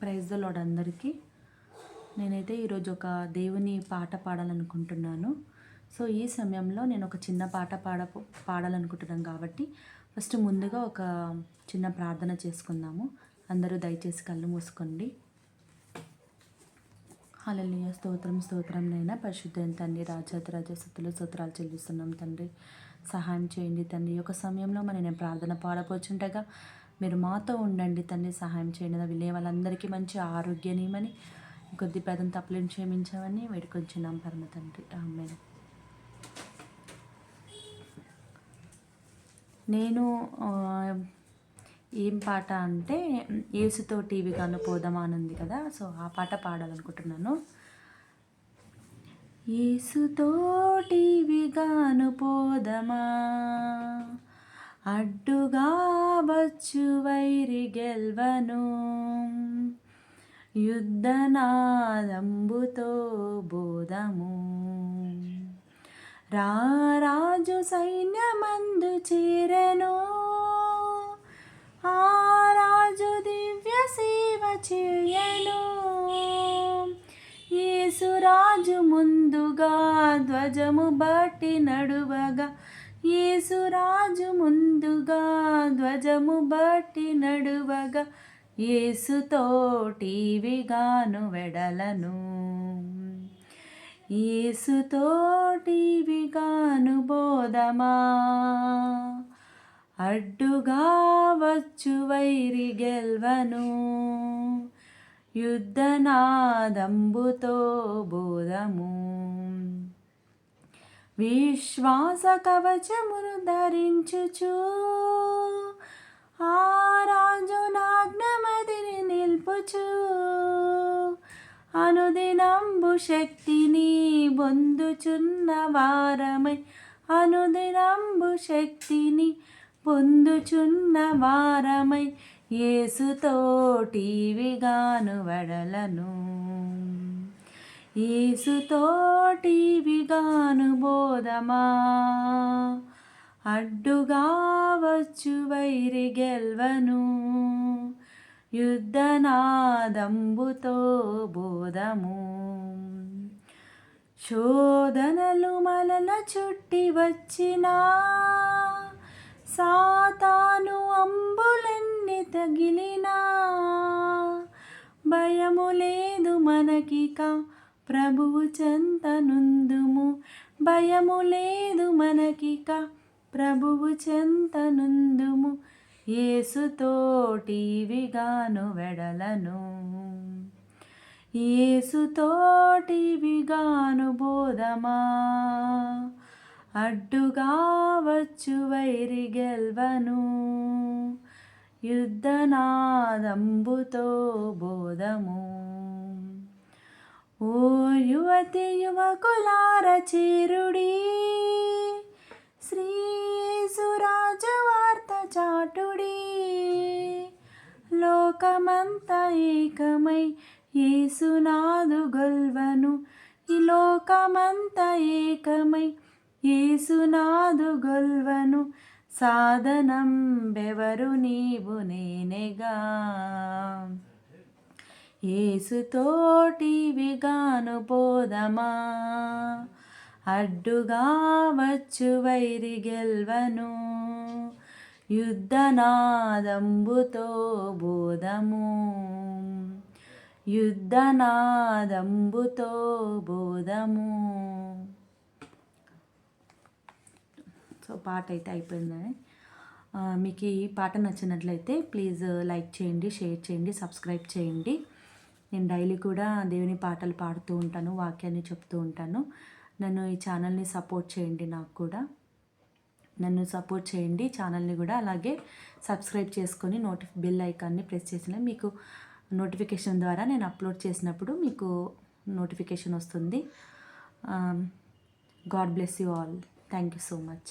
Praise the lord అందరికీ. నేనైతే ఈరోజు ఒక దేవుని పాట పాడాలనుకుంటున్నాను. సో ఈ సమయంలో నేను ఒక చిన్న పాట పాడ పాడాలనుకుంటున్నాను కాబట్టి ఫస్ట్ ముందుగా ఒక చిన్న ప్రార్థన చేసుకుందాము. అందరూ దయచేసి కళ్ళు మూసుకోండి. హలలియ స్తోత్రం స్తోత్రం నైనా పరిశుద్ధం తండ్రి రాజాతిరాజ రాజస్థుతులు స్తోత్రాలు చెల్లిస్తున్నాం తండ్రి. సహాయం చేయండి తండ్రి. ఈ యొక్క సమయంలో మరి నేను ప్రార్థన పాడపోచుండగా మీరు మాతో ఉండండి తండ్రి సహాయం చేయండి. వినే వాళ్ళందరికీ మంచి ఆరోగ్యనీయమని కొద్ది పెదం తప్పులను క్షమించమని వేడుకొంచున్నాం పరమ తండ్రి. ఆమె నేను ఏం పాట అంటే ఏసుతో టీవీ గాను పోదామా అని ఉంది కదా సో ఆ పాట పాడాలనుకుంటున్నాను. ఏసుతో టీవీ గాను పోదమా? అడ్డుగా వచ్చు వైరి గెల్వను. యుద్ధనాదంబుతో బోధము. రారాజు సైన్యమందు చేరెను. ఆ రాజు దివ్య సేవ చేయను. యేసురాజు ముందుగా ధ్వజము బట్టి నడువగా యేసురాజు ముందుగా ధ్వజము బట్టి నడువగా యేసుతో టీవిగాను వెడలను. యేసుతో టీవిగాను బోధమా? అడ్డుగా వచ్చు వైరి గెల్వను. యుద్ధనాదంబుతో బోధము. విశ్వాస కవచమును ధరించుచు ఆ రాజు నాజ్ఞమదిని నిల్పుచు. అనుదినంబు శక్తిని పొందుచున్న వారమై అనుదినంబు శక్తిని పొందుచున్న వారమై యేసుతో వడలను. ఏసుతోటి టీవిగాను బోధమా. అడ్డుగా వచ్చు వైరి గెల్వను. యుద్ధనాదంబుతో బోధము. శోధనలు మలన చుట్టి వచ్చినా. సాతాను అంబులెన్ని తగిలినా. భయము లేదు మనకిక ప్రభువు చెంతనుందుము. భయము లేదు మనకిక. ప్రభువు చెంతనుందుము. ఏసుతోటివిగాను వెడలను. ఏసుతోటివిగాను బోధమా. అడ్డుగా వచ్చు వైరి గెల్వను. యుద్ధనాదంబుతో బోధము. ఓ యువతి యువకులార చేరుడి శ్రీసురాజ వార్త చాటుడి. లోకమంత ఏకమై యేసునాదు గొల్వను. ఈ లోకమంత ఏకమై యేసునాదు గొల్వను. సాధనం బెవరు నీవు నేనేగా? ఏసుతోటి విగాను పోదమా అడ్డుగా వచ్చు వైరి గెల్వను. యుద్ధనాదంబుతో బోధము. యుద్ధనాదంబుతో బోధము. సో పాట అయితే అయిపోయిందని మీకు ఈ పాట నచ్చినట్లయితే ప్లీజ్ లైక్ చేయండి షేర్ చేయండి సబ్స్క్రైబ్ చేయండి. నేను డైలీ కూడా దేవుని పాటలు పాడుతూ ఉంటాను వాక్యాన్ని చెప్తూ ఉంటాను. నన్ను ఈ ఛానల్ని సపోర్ట్ చేయండి నాకు కూడా. నన్ను సపోర్ట్ చేయండి ఛానల్ని కూడా అలాగే సబ్స్క్రైబ్ చేసుకొని నోటిఫి బెల్ ఐకాన్ని ప్రెస్ చేసిన మీకు నోటిఫికేషన్ ద్వారా నేను అప్లోడ్ చేసినప్పుడు మీకు నోటిఫికేషన్ వస్తుంది. God bless you all. Thank you so much.